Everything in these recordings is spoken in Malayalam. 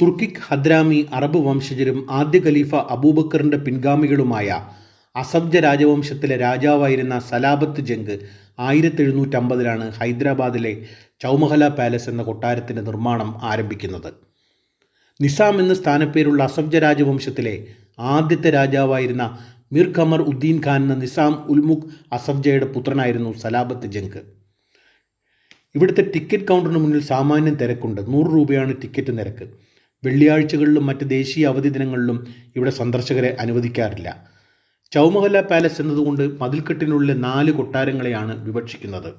തുർക്കിക് ഹദ്രാമി അറബ് വംശജരും ആദ്യ ഖലീഫ അബൂബക്കറിന്റെ പിൻഗാമികളുമായ അസബ്ജ രാജവംശത്തിലെ രാജാവായിരുന്ന സലാബത്ത് ജംഗ് ആയിരത്തി എഴുന്നൂറ്റമ്പതിലാണ് ഹൈദരാബാദിലെ ചൗമഹല പാലസ് എന്ന കൊട്ടാരത്തിന്റെ നിർമ്മാണം ആരംഭിക്കുന്നത്. നിസാം എന്ന സ്ഥാനപ്പേരുള്ള അസബ്ജ രാജവംശത്തിലെ ആദ്യത്തെ രാജാവായിരുന്ന മിർ ഖമർ ഉദ്ദീൻ ഖാൻ എന്ന നിസാം ഉൽമുഖ് അസബ്ജയുടെ പുത്രനായിരുന്നു സലാബത്ത് ജംഗ്. ഇവിടുത്തെ ടിക്കറ്റ് കൗണ്ടറിന് മുന്നിൽ സാമാന്യം തിരക്കുണ്ട്. നൂറ് രൂപയാണ് ടിക്കറ്റ് നിരക്ക്. വെള്ളിയാഴ്ചകളിലും മറ്റ് ദേശീയ അവധി ദിനങ്ങളിലും ഇവിടെ സന്ദർശകരെ അനുവദിക്കാറില്ല. ചൗമഹല പാലസ് എന്നതുകൊണ്ട് മതിൽക്കെട്ടിനുള്ളിലെ നാല് കൊട്ടാരങ്ങളെയാണ് വിവക്ഷിക്കുന്നത്.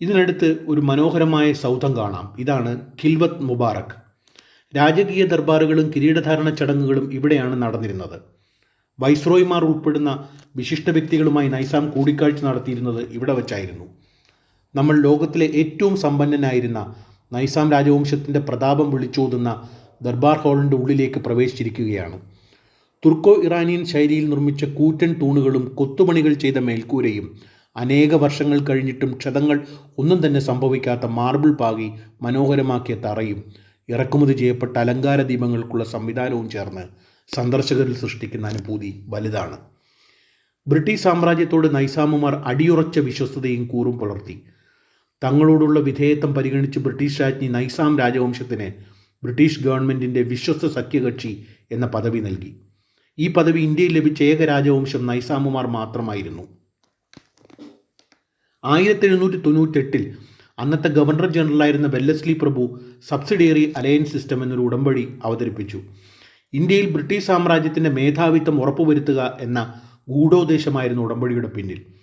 ഇതിനടുത്ത് ഒരു മനോഹരമായ സൗധം കാണാം. ഇതാണ് ഖിൽവത്ത് മുബാറക്. രാജകീയ ദർബാറുകളും കിരീടധാരണ ചടങ്ങുകളും ഇവിടെയാണ് നടന്നിരുന്നത്. വൈസ്രോയിമാർ ഉൾപ്പെടുന്ന വിശിഷ്ട വ്യക്തികളുമായി നൈസാം കൂടിക്കാഴ്ച നടത്തിയിരുന്നത് ഇവിടെ വച്ചായിരുന്നു. നമ്മൾ ലോകത്തിലെ ഏറ്റവും സമ്പന്നനായിരുന്ന നൈസാം രാജവംശത്തിന്റെ പ്രതാപം വിളിച്ചോതുന്ന ദർബാർ ഹാളിന്റെ ഉള്ളിലേക്ക് പ്രവേശിച്ചിരിക്കുകയാണ്. തുർക്കോ ഇറാനിയൻ ശൈലിയിൽ നിർമ്മിച്ച കൂറ്റൻ തൂണുകളും കൊത്തുപണികൾ ചെയ്ത മേൽക്കൂരയും അനേക വർഷങ്ങൾ കഴിഞ്ഞിട്ടും ക്ഷതങ്ങൾ ഒന്നും തന്നെ സംഭവിക്കാത്ത മാർബിൾ പാകി മനോഹരമാക്കിയ തറയും ഇറക്കുമതി ചെയ്യപ്പെട്ട അലങ്കാര ദീപങ്ങൾക്കുള്ള സംവിധാനവും ചേർന്ന് സന്ദർശകരിൽ സൃഷ്ടിക്കുന്ന അനുഭൂതി വലുതാണ്. ബ്രിട്ടീഷ് സാമ്രാജ്യത്തോട് നൈസാമുമാർ അടിയുറച്ച വിശ്വസ്തതയും കൂറും പുലർത്തി. തങ്ങളോടുള്ള വിധേയത്വം പരിഗണിച്ച് ബ്രിട്ടീഷ് രാജ്ഞി നൈസാം രാജവംശത്തിന് ബ്രിട്ടീഷ് ഗവൺമെന്റിന്റെ വിശ്വസ്ത സഖ്യകക്ഷി എന്ന പദവി നൽകി. ഈ പദവി ഇന്ത്യയിൽ ലഭിച്ച ഏക രാജവംശം നൈസാമുമാർ മാത്രമായിരുന്നു. ആയിരത്തി എഴുന്നൂറ്റി തൊണ്ണൂറ്റെട്ടിൽ അന്നത്തെ ഗവർണർ ജനറലായിരുന്ന വെല്ലസ്ലി പ്രഭു സബ്സിഡിയറി അലയൻസ് സിസ്റ്റം എന്നൊരു ഉടമ്പടി അവതരിപ്പിച്ചു. ഇന്ത്യയിൽ ബ്രിട്ടീഷ് സാമ്രാജ്യത്തിന്റെ മേധാവിത്വം ഉറപ്പുവരുത്തുക എന്ന ഗൂഢോദ്ദേശമായിരുന്നു ഉടമ്പടിയുടെ പിന്നിൽ.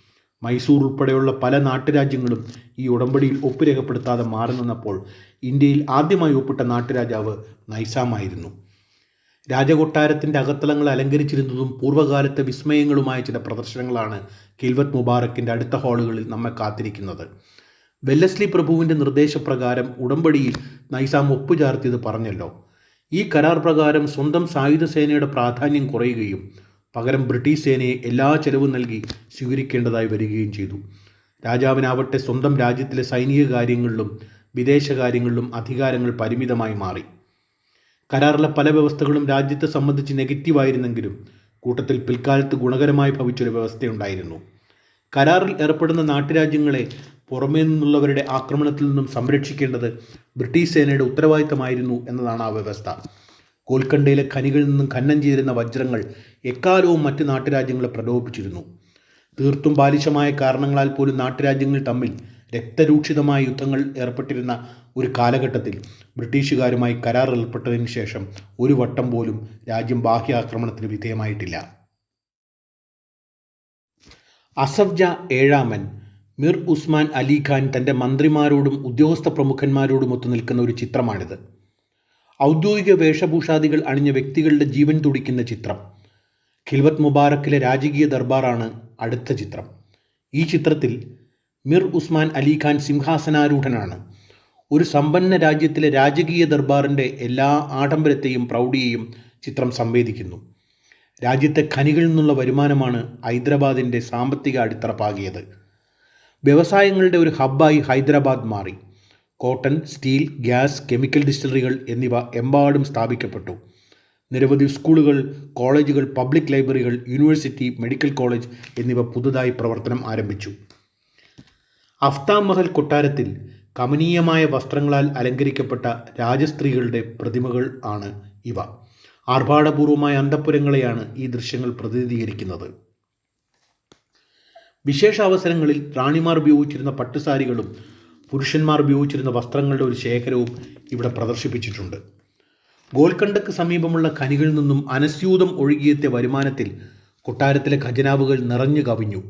മൈസൂർ ഉൾപ്പെടെയുള്ള പല നാട്ടുരാജ്യങ്ങളും ഈ ഉടമ്പടിയിൽ ഒപ്പുരേഖപ്പെടുത്താതെ മാറി നിന്നപ്പോൾ ഇന്ത്യയിൽ ആദ്യമായി ഒപ്പിട്ട നാട്ടുരാജാവ് നൈസാമായിരുന്നു. രാജകൊട്ടാരത്തിന്റെ അകത്തളങ്ങൾ അലങ്കരിച്ചിരുന്നതും പൂർവകാലത്തെ വിസ്മയങ്ങളുമായ ചില പ്രദർശനങ്ങളാണ് കിൽവത്ത് മുബാറക്കിന്റെ അടുത്ത ഹാളുകളിൽ നമ്മെ കാത്തിരിക്കുന്നത്. വെല്ലസ്ലി പ്രഭുവിന്റെ നിർദ്ദേശപ്രകാരം ഉടമ്പടിയിൽ നൈസാം ഒപ്പുചാർത്തിയത് പറഞ്ഞല്ലോ. ഈ കരാർ പ്രകാരം സ്വന്തം സായുധ സേനയുടെ പ്രാധാന്യം കുറയുകയും പകരം ബ്രിട്ടീഷ് സേനയെ എല്ലാ ചെലവും നൽകി സ്വീകരിക്കേണ്ടതായി വരികയും ചെയ്തു. രാജാവിനാവട്ടെ സ്വന്തം രാജ്യത്തിലെ സൈനിക കാര്യങ്ങളിലും വിദേശകാര്യങ്ങളിലും അധികാരങ്ങൾ പരിമിതമായി മാറി. കരാറിലെ പല വ്യവസ്ഥകളും രാജ്യത്തെ സംബന്ധിച്ച് നെഗറ്റീവായിരുന്നെങ്കിലും കൂട്ടത്തിൽ പിൽക്കാലത്ത് ഗുണകരമായി ഭവിച്ചൊരു വ്യവസ്ഥയുണ്ടായിരുന്നു. കരാറിൽ ഏർപ്പെടുന്ന നാട്ടുരാജ്യങ്ങളെ പുറമേ നിന്നുള്ളവരുടെ ആക്രമണത്തിൽ നിന്നും സംരക്ഷിക്കേണ്ടത് ബ്രിട്ടീഷ് സേനയുടെ ഉത്തരവാദിത്തമായിരുന്നു എന്നതാണ് ആ വ്യവസ്ഥ. കോൽക്കണ്ടയിലെ ഖനികളിൽ നിന്നും ഖനനം ചെയ്തിരുന്ന വജ്രങ്ങൾ എക്കാലവും മറ്റ് നാട്ടുരാജ്യങ്ങളെ പ്രലോഭിപ്പിച്ചിരുന്നു. തീർത്തും ബാലിശമായ കാരണങ്ങളാൽ പോലും നാട്ടുരാജ്യങ്ങൾ തമ്മിൽ രക്തരൂക്ഷിതമായ യുദ്ധങ്ങൾ ഏർപ്പെട്ടിരുന്ന ഒരു കാലഘട്ടത്തിൽ ബ്രിട്ടീഷുകാരുമായി കരാർ ഏർപ്പെട്ടതിന് ശേഷം ഒരു വട്ടം പോലും രാജ്യം ബാഹ്യാക്രമണത്തിന് വിധേയമായിട്ടില്ല. അസഫ്ജ ഏഴാമൻ മിർ ഉസ്മാൻ അലി ഖാൻ തന്റെ മന്ത്രിമാരോടും ഉദ്യോഗസ്ഥ പ്രമുഖന്മാരോടുമൊത്തു നിൽക്കുന്ന ഒരു ചിത്രമാണിത്. ഔദ്യോഗിക വേഷഭൂഷാദികൾ അണിഞ്ഞ വ്യക്തികളുടെ ജീവൻ തുടിക്കുന്ന ചിത്രം. ഖിൽവത്ത് മുബാറക്കിലെ രാജകീയ ദർബാറാണ് അടുത്ത ചിത്രം. ഈ ചിത്രത്തിൽ മിർ ഉസ്മാൻ അലി ഖാൻ സിംഹാസനാരൂഢനാണ്. ഒരു സമ്പന്ന രാജ്യത്തിലെ രാജകീയ ദർബാറിന്റെ എല്ലാ ആഡംബരത്തെയും പ്രൗഢിയെയും ചിത്രം സംവേദിക്കുന്നു. രാജ്യത്തെ ഖനികളിൽ നിന്നുള്ള വരുമാനമാണ് ഹൈദരാബാദിന്റെ സാമ്പത്തിക അടിത്തറ പാകിയത് വ്യവസായങ്ങളുടെ ഒരു ഹബ്ബായി ഹൈദരാബാദ് മാറി. കോട്ടൺ സ്റ്റീൽ ഗ്യാസ് കെമിക്കൽ ഡിസ്റ്റിലറികൾ എന്നിവ എമ്പാടും സ്ഥാപിക്കപ്പെട്ടു. നിരവധി സ്കൂളുകൾ കോളേജുകൾ പബ്ലിക് ലൈബ്രറികൾ യൂണിവേഴ്സിറ്റി മെഡിക്കൽ കോളേജ് എന്നിവ പുതുതായി പ്രവർത്തനം ആരംഭിച്ചു. അഫ്താം മഹൽ കൊട്ടാരത്തിൽ കമനീയമായ വസ്ത്രങ്ങളാൽ അലങ്കരിക്കപ്പെട്ട രാജസ്ത്രീകളുടെ പ്രതിമകൾ ആണ് ഇവ. ആർഭാടപൂർവമായ അന്തപ്പുരങ്ങളെയാണ് ഈ ദൃശ്യങ്ങൾ പ്രതിനിധീകരിക്കുന്നത്. വിശേഷ അവസരങ്ങളിൽ റാണിമാർ ഉപയോഗിച്ചിരുന്ന പട്ടുസാരികളും പുരുഷന്മാർ ഉപയോഗിച്ചിരുന്ന വസ്ത്രങ്ങളുടെ ഒരു ശേഖരവും ഇവിടെ പ്രദർശിപ്പിച്ചിട്ടുണ്ട്. ഗോൽക്കണ്ടക്ക് സമീപമുള്ള ഖനികളിൽ നിന്നും അനസ്യൂതം ഒഴുകിയെത്തിയ വരുമാനത്തിൽ കൊട്ടാരത്തിലെ ഖജനാവുകൾ നിറഞ്ഞു കവിഞ്ഞു.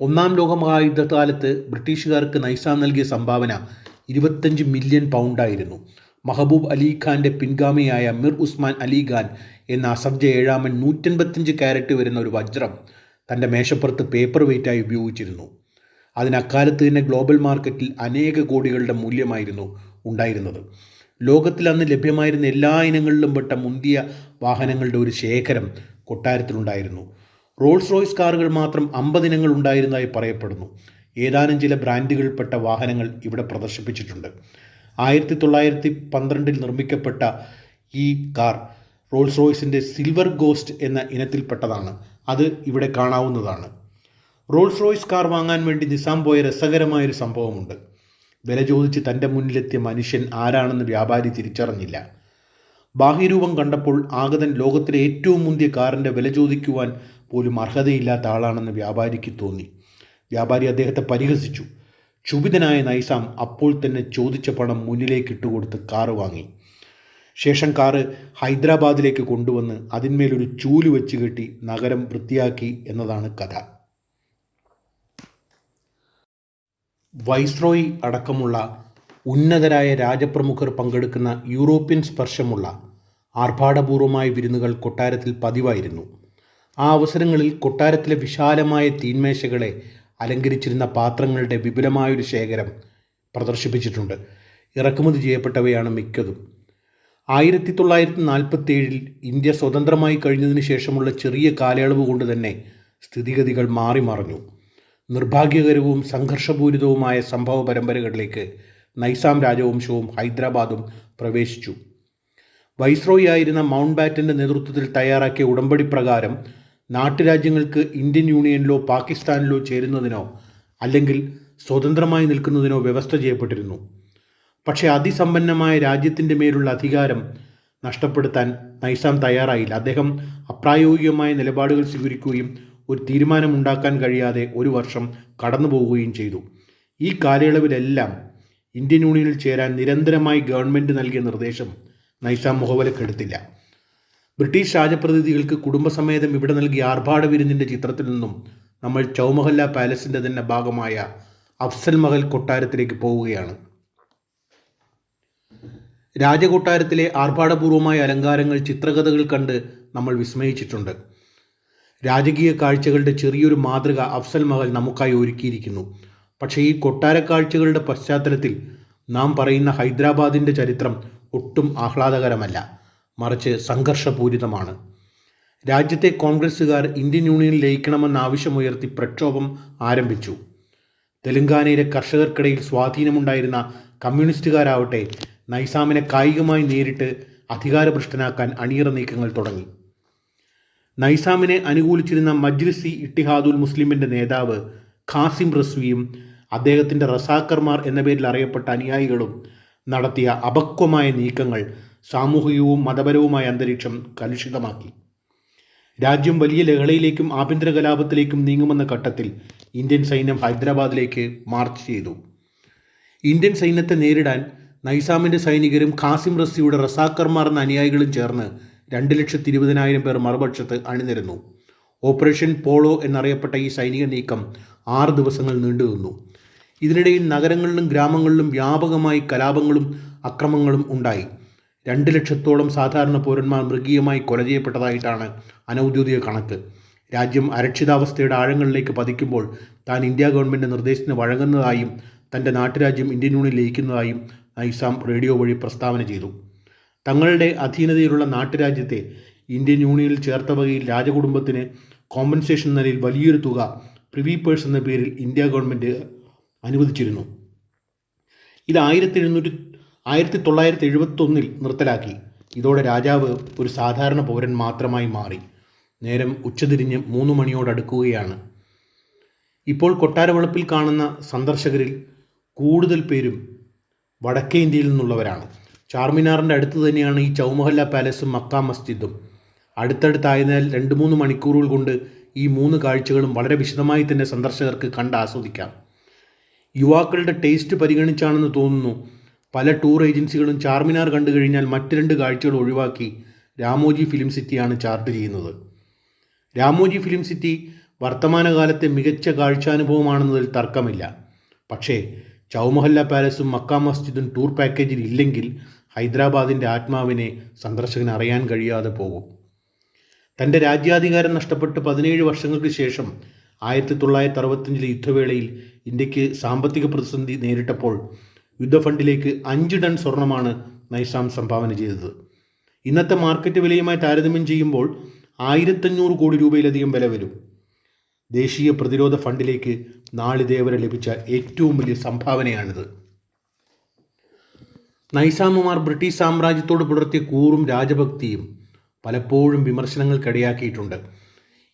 ഒന്നാം ലോകമഹായുദ്ധകാലത്ത് ബ്രിട്ടീഷുകാർക്ക് നൈസാൻ നൽകിയ സംഭാവന ഇരുപത്തഞ്ച് മില്യൺ പൗണ്ടായിരുന്നു. മഹബൂബ് അലി ഖാന്റെ പിൻഗാമിയായ മിർ ഉസ്മാൻ അലി ഖാൻ എന്ന അസബ്ജ ഏഴാമൻ നൂറ്റൻപത്തഞ്ച് ക്യാരറ്റ് വരുന്ന ഒരു വജ്രം തന്റെ മേശപ്പുറത്ത് പേപ്പർ വെയിറ്റായി ഉപയോഗിച്ചിരുന്നു. അതിന് അക്കാലത്ത് തന്നെ ഗ്ലോബൽ മാർക്കറ്റിൽ അനേക കോടികളുടെ മൂല്യമായിരുന്നു ഉണ്ടായിരുന്നത്. ലോകത്തിൽ അന്ന് ലഭ്യമായിരുന്ന എല്ലാ ഇനങ്ങളിലും പെട്ട മുന്തിയ വാഹനങ്ങളുടെ ഒരു ശേഖരം കൊട്ടാരത്തിലുണ്ടായിരുന്നു. റോൾസ് റോയ്സ് കാറുകൾ മാത്രം അമ്പത് ഇനങ്ങൾ ഉണ്ടായിരുന്നതായി പറയപ്പെടുന്നു. ഏതാനും ചില ബ്രാൻഡുകളിൽപ്പെട്ട വാഹനങ്ങൾ ഇവിടെ പ്രദർശിപ്പിച്ചിട്ടുണ്ട്. ആയിരത്തി തൊള്ളായിരത്തി പന്ത്രണ്ടിൽ നിർമ്മിക്കപ്പെട്ട ഈ കാർ റോൾസ് റോയ്സിന്റെ സിൽവർ ഗോസ്റ്റ് എന്ന ഇനത്തിൽപ്പെട്ടതാണ്. അത് ഇവിടെ കാണാവുന്നതാണ്. റോൾസ് റോയ്സ് കാർ വാങ്ങാൻ വേണ്ടി നിസാം പോയ രസകരമായൊരു സംഭവമുണ്ട്. വില ചോദിച്ച് തന്റെ മുന്നിലെത്തിയ മനുഷ്യൻ ആരാണെന്ന് വ്യാപാരി തിരിച്ചറിഞ്ഞില്ല. ബാഹ്യരൂപം കണ്ടപ്പോൾ ആഗതൻ ലോകത്തിലെ ഏറ്റവും മുന്തിയ കാറിന്റെ വില ചോദിക്കുവാൻ പോലും അർഹതയില്ലാത്ത ആളാണെന്ന് വ്യാപാരിക്ക് തോന്നി. വ്യാപാരി അദ്ദേഹത്തെ പരിഹസിച്ചു. ക്ഷുഭിതനായ നൈസാം അപ്പോൾ തന്നെ ചോദിച്ച പണം മുന്നിലേക്ക് ഇട്ടുകൊടുത്ത് കാറ് വാങ്ങി. ശേഷം കാറ് ഹൈദരാബാദിലേക്ക് കൊണ്ടുവന്ന് അതിന്മേലൊരു ചൂൽ വെച്ച് കെട്ടി നഗരം വൃത്തിയാക്കി എന്നതാണ് കഥ. വൈസ്രോയി അടക്കമുള്ള ഉന്നതരായ രാജപ്രമുഖർ പങ്കെടുക്കുന്ന യൂറോപ്യൻ സ്പർശമുള്ള ആർഭാടപൂർവമായ വിരുന്നുകൾ കൊട്ടാരത്തിൽ പതിവായിരുന്നു. ആ അവസരങ്ങളിൽ കൊട്ടാരത്തിലെ വിശാലമായ തീന്മേശകളെ അലങ്കരിച്ചിരുന്ന പാത്രങ്ങളുടെ വിപുലമായൊരു ശേഖരം പ്രദർശിപ്പിച്ചിട്ടുണ്ട്. ഇറക്കുമതി ചെയ്യപ്പെട്ടവയാണ് മിക്കതും. ആയിരത്തി തൊള്ളായിരത്തി നാൽപ്പത്തി ഏഴിൽ ഇന്ത്യ സ്വതന്ത്രമായി കഴിഞ്ഞതിന് ശേഷമുള്ള ചെറിയ കാലയളവ് കൊണ്ട് തന്നെ സ്ഥിതിഗതികൾ മാറി മറിഞ്ഞു നിർഭാഗ്യകരവും സംഘർഷപൂരിതവുമായ സംഭവ പരമ്പരകളിലേക്ക് നൈസാം രാജവംശവും ഹൈദരാബാദും പ്രവേശിച്ചു. വൈസ്രോയി ആയിരുന്ന മൗണ്ട് ബാറ്റന്റെ നേതൃത്വത്തിൽ തയ്യാറാക്കിയ ഉടമ്പടി പ്രകാരം നാട്ടുരാജ്യങ്ങൾക്ക് ഇന്ത്യൻ യൂണിയനിലോ പാകിസ്ഥാനിലോ ചേരുന്നതിനോ അല്ലെങ്കിൽ സ്വതന്ത്രമായി നിൽക്കുന്നതിനോ വ്യവസ്ഥ ചെയ്യപ്പെട്ടിരുന്നു. പക്ഷേ അതിസമ്പന്നമായ രാജ്യത്തിന്റെ മേലുള്ള അധികാരം നഷ്ടപ്പെടുത്താൻ നൈസാം തയ്യാറായില്ല. അദ്ദേഹം അപ്രായോഗികമായ നിലപാടുകൾ സ്വീകരിക്കുകയും ഒരു തീരുമാനമുണ്ടാക്കാൻ കഴിയാതെ ഒരു വർഷം കടന്നു പോവുകയും ചെയ്തു. ഈ കാലയളവിലെല്ലാം ഇന്ത്യൻ യൂണിയനിൽ ചേരാൻ നിരന്തരമായി ഗവൺമെന്റ് നൽകിയ നിർദ്ദേശം നൈസാം മുഖവിലക്കെടുത്തില്ല ബ്രിട്ടീഷ് രാജപ്രതിനിധികൾക്ക് കുടുംബസമേതം ഇവിടെ നൽകിയ ആർഭാട വിരുന്നിന്റെ ചിത്രത്തിൽ നിന്നും നമ്മൾ ചൗമഹല്ല പാലസിന്റെ തന്നെ ഭാഗമായ അഫ്സൽ മഹൽ കൊട്ടാരത്തിലേക്ക് പോവുകയാണ്. രാജകൊട്ടാരത്തിലെ ആർഭാടപൂർവമായ അലങ്കാരങ്ങൾ ചിത്രകഥകൾ കണ്ട് നമ്മൾ വിസ്മയിച്ചിട്ടുണ്ട്. രാജകീയ കാഴ്ചകളുടെ ചെറിയൊരു മാതൃക അഫ്സൽ മഹൽ നമുക്കായി ഒരുക്കിയിരിക്കുന്നു. പക്ഷേ ഈ കൊട്ടാര കാഴ്ചകളുടെ പശ്ചാത്തലത്തിൽ നാം പറയുന്ന ഹൈദരാബാദിന്റെ ചരിത്രം ഒട്ടും ആഹ്ലാദകരമല്ല. മറിച്ച് സംഘർഷപൂരിതമാണ്. രാജ്യത്തെ കോൺഗ്രസ്സുകാർ ഇന്ത്യൻ യൂണിയൻ ലയിക്കണമെന്ന ആവശ്യമുയർത്തി പ്രക്ഷോഭം ആരംഭിച്ചു. തെലങ്കാനയിലെ കർഷകർക്കിടയിൽ സ്വാധീനമുണ്ടായിരുന്ന കമ്മ്യൂണിസ്റ്റുകാരാവട്ടെ നൈസാമിനെ കായികമായി നേരിട്ട് അധികാരഭ്രഷ്ടനാക്കാൻ അണിയറ നീക്കങ്ങൾ തുടങ്ങി. നൈസാമിനെ അനുകൂലിച്ചിരുന്ന മജ്ലിസി ഇട്ടിഹാദുൽ മുസ്ലിമിന്റെ നേതാവ് ഖാസിം റസ്വിയും അദ്ദേഹത്തിന്റെ റസാക്കർമാർ എന്ന പേരിൽ അറിയപ്പെട്ട അനുയായികളും നടത്തിയ അപക്വമായ നീക്കങ്ങൾ സാമൂഹികവും മതപരവുമായ അന്തരീക്ഷം കലുഷിതമാക്കി. രാജ്യം വലിയ ലഹളയിലേക്കും ആഭ്യന്തര കലാപത്തിലേക്കും നീങ്ങുമെന്ന ഘട്ടത്തിൽ ഇന്ത്യൻ സൈന്യം ഹൈദരാബാദിലേക്ക് മാർച്ച് ചെയ്തു. ഇന്ത്യൻ സൈന്യത്തെ നേരിടാൻ നൈസാമിന്റെ സൈനികരും ഖാസിം റസിയുടെ റസാക്കർമാർ എന്ന അനുയായികളും ചേർന്ന് രണ്ട് ലക്ഷത്തി ഇരുപതിനായിരം പേർ മറുപക്ഷത്ത് അണിനിരന്നു. ഓപ്പറേഷൻ പോളോ എന്നറിയപ്പെട്ട ഈ സൈനിക നീക്കം ആറ് ദിവസങ്ങൾ നീണ്ടുനിന്നു ഇതിനിടയിൽ നഗരങ്ങളിലും ഗ്രാമങ്ങളിലും വ്യാപകമായി കലാപങ്ങളും അക്രമങ്ങളും ഉണ്ടായി. രണ്ട് ലക്ഷത്തോളം സാധാരണ പൗരന്മാർ മൃഗീയമായി കൊല ചെയ്യപ്പെട്ടതായിട്ടാണ് അനൗദ്യോഗിക കണക്ക്. രാജ്യം അരക്ഷിതാവസ്ഥയുടെ ആഴങ്ങളിലേക്ക് പതിക്കുമ്പോൾ താൻ ഇന്ത്യ ഗവൺമെന്റ് നിർദ്ദേശത്തിന് വഴങ്ങുന്നതായും തന്റെ നാട്ടുരാജ്യം ഇന്ത്യൻ യൂണിയൻ ലയിക്കുന്നതായും നൈസാം റേഡിയോ വഴി പ്രസ്താവന ചെയ്തു. തങ്ങളുടെ അധീനതയിലുള്ള നാട്ടുരാജ്യത്തെ ഇന്ത്യൻ യൂണിയനിൽ ചേർത്ത വകയിൽ രാജകുടുംബത്തിന് കോമ്പൻസേഷൻ നിലയിൽ വലിയൊരു തുക പ്രിവി പേഴ്സ് എന്ന പേരിൽ ഇന്ത്യ ഗവൺമെന്റ് അനുവദിച്ചിരുന്നു. ഇത് ആയിരത്തി എഴുന്നൂറ്റി ആയിരത്തി തൊള്ളായിരത്തി എഴുപത്തൊന്നിൽ നിർത്തലാക്കി. ഇതോടെ രാജാവ് ഒരു സാധാരണ പൗരൻ മാത്രമായി മാറി. നേരം ഉച്ചതിരിഞ്ഞ് മൂന്ന് മണിയോടടുക്കുകയാണ് ഇപ്പോൾ കൊട്ടാരവളപ്പിൽ കാണുന്ന സന്ദർശകരിൽ കൂടുതൽ പേരും വടക്കേ ഇന്ത്യയിൽ നിന്നുള്ളവരാണ്. ചാർമിനാറിന്റെ അടുത്ത് തന്നെയാണ് ഈ ചൗമഹല്ല പാലസും മക്ക മസ്ജിദും. അടുത്തടുത്തായതിനാൽ രണ്ട് മൂന്ന് മണിക്കൂറുകൾ കൊണ്ട് ഈ മൂന്ന് കാഴ്ചകളും വളരെ വിശദമായി തന്നെ സന്ദർശകർക്ക് കണ്ട് ആസ്വദിക്കാം. യുവാക്കളുടെ ടേസ്റ്റ് പരിഗണിച്ചാണെന്ന് തോന്നുന്നു. പല ടൂർ ഏജൻസികളും ചാർമിനാർ കണ്ടു കഴിഞ്ഞാൽ മറ്റ് രണ്ട് കാഴ്ചകൾ ഒഴിവാക്കി രാമോജി ഫിലിം സിറ്റിയാണ് ചാർട്ട് ചെയ്യുന്നത്. രാമോജി ഫിലിം സിറ്റി വർത്തമാനകാലത്തെ മികച്ച കാഴ്ചാനുഭവമാണെന്നതിൽ തർക്കമില്ല. പക്ഷേ ചൗമഹല്ല പാലസും മക്ക മസ്ജിദും ടൂർ പാക്കേജിൽ ഇല്ലെങ്കിൽ ഹൈദരാബാദിന്റെ ആത്മാവിനെ സന്ദർശകൻ അറിയാൻ കഴിയാതെ പോകും. തന്റെ രാജ്യാധികാരം നഷ്ടപ്പെട്ട് പതിനേഴ് വർഷങ്ങൾക്ക് ശേഷം ആയിരത്തി തൊള്ളായിരത്തി അറുപത്തഞ്ചിലെ യുദ്ധവേളയിൽ ഇന്ത്യയ്ക്ക് സാമ്പത്തിക പ്രതിസന്ധി നേരിട്ടപ്പോൾ യുദ്ധഫണ്ടിലേക്ക് അഞ്ച് ടൺ സ്വർണമാണ് നൈസാം സംഭാവന ചെയ്തത്. ഇന്നത്തെ മാർക്കറ്റ് വിലയുമായി താരതമ്യം ചെയ്യുമ്പോൾ ആയിരത്തഞ്ഞൂറ് കോടി രൂപയിലധികം വില വരും. ദേശീയ പ്രതിരോധ ഫണ്ടിലേക്ക് നാളിതേവരെ ലഭിച്ച ഏറ്റവും വലിയ സംഭാവനയാണിത്. നൈസാമുമാർ ബ്രിട്ടീഷ് സാമ്രാജ്യത്തോട് പുലർത്തിയ കൂറും രാജഭക്തിയും പലപ്പോഴും വിമർശനങ്ങൾക്കിടയാക്കിയിട്ടുണ്ട്.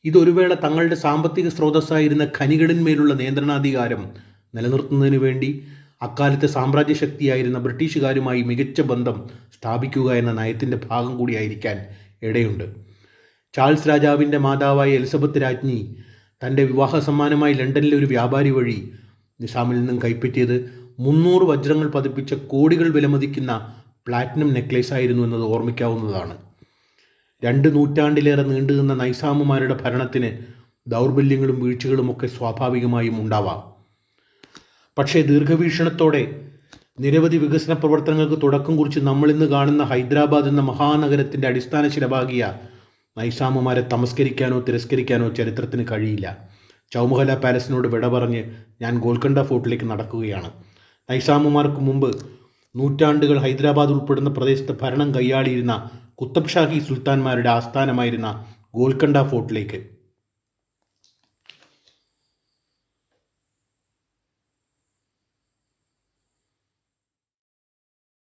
ഇതൊരു വേള തങ്ങളുടെ സാമ്പത്തിക സ്രോതസ്സായിരുന്ന ഖനികളിന്മേലുള്ള നിയന്ത്രണാധികാരം നിലനിർത്തുന്നതിനു വേണ്ടി അക്കാലത്തെ സാമ്രാജ്യ ശക്തിയായിരുന്ന ബ്രിട്ടീഷുകാരുമായി മികച്ച ബന്ധം സ്ഥാപിക്കുക എന്ന നയത്തിന്റെ ഭാഗം കൂടിയായിരിക്കാൻ ഇടയുണ്ട്. ചാൾസ് രാജാവിന്റെ മാതാവായ എലിസബത്ത് രാജ്ഞി തന്റെ വിവാഹ സമ്മാനമായി ലണ്ടനിലെ ഒരു വ്യാപാരി വഴി നിസാമിൽ നിന്നും കൈപ്പറ്റിയത് മുന്നൂറ് വജ്രങ്ങൾ പതിപ്പിച്ച കോടികൾ വിലമതിക്കുന്ന പ്ലാറ്റിനം നെക്ലേസ് ആയിരുന്നു എന്നത് ഓർമ്മിക്കാവുന്നതാണ്. രണ്ട് നൂറ്റാണ്ടിലേറെ നീണ്ടുനിന്ന നൈസാമുമാരുടെ ഭരണത്തിന് ദൗർബല്യങ്ങളും വീഴ്ചകളും ഒക്കെ സ്വാഭാവികമായും ഉണ്ടാവാം. പക്ഷേ ദീർഘവീക്ഷണത്തോടെ നിരവധി വികസന പ്രവർത്തനങ്ങൾക്ക് തുടക്കം കുറിച്ച് നമ്മളിന്ന് കാണുന്ന ഹൈദരാബാദ് എന്ന മഹാനഗരത്തിന്റെ അടിസ്ഥാന ശിലഭാഗിയ നൈസാമുമാരെ തമസ്കരിക്കാനോ തിരസ്കരിക്കാനോ ചരിത്രത്തിന് കഴിയില്ല. ചൗമുഹല പാലസിനോട് വിട പറഞ്ഞ് ഞാൻ ഗോൽക്കണ്ട ഫോർട്ടിലേക്ക് നടക്കുകയാണ്. നൈസാമുമാർക്ക് മുമ്പ് നൂറ്റാണ്ടുകൾ ഹൈദരാബാദ് ഉൾപ്പെടുന്ന പ്രദേശത്ത് ഭരണം കൈയാളിയിരുന്ന കുത്തബ് ഷാഹി സുൽത്താൻമാരുടെ ആസ്ഥാനമായിരുന്ന ഗോൽക്കണ്ട ഫോർട്ടിലേക്ക്.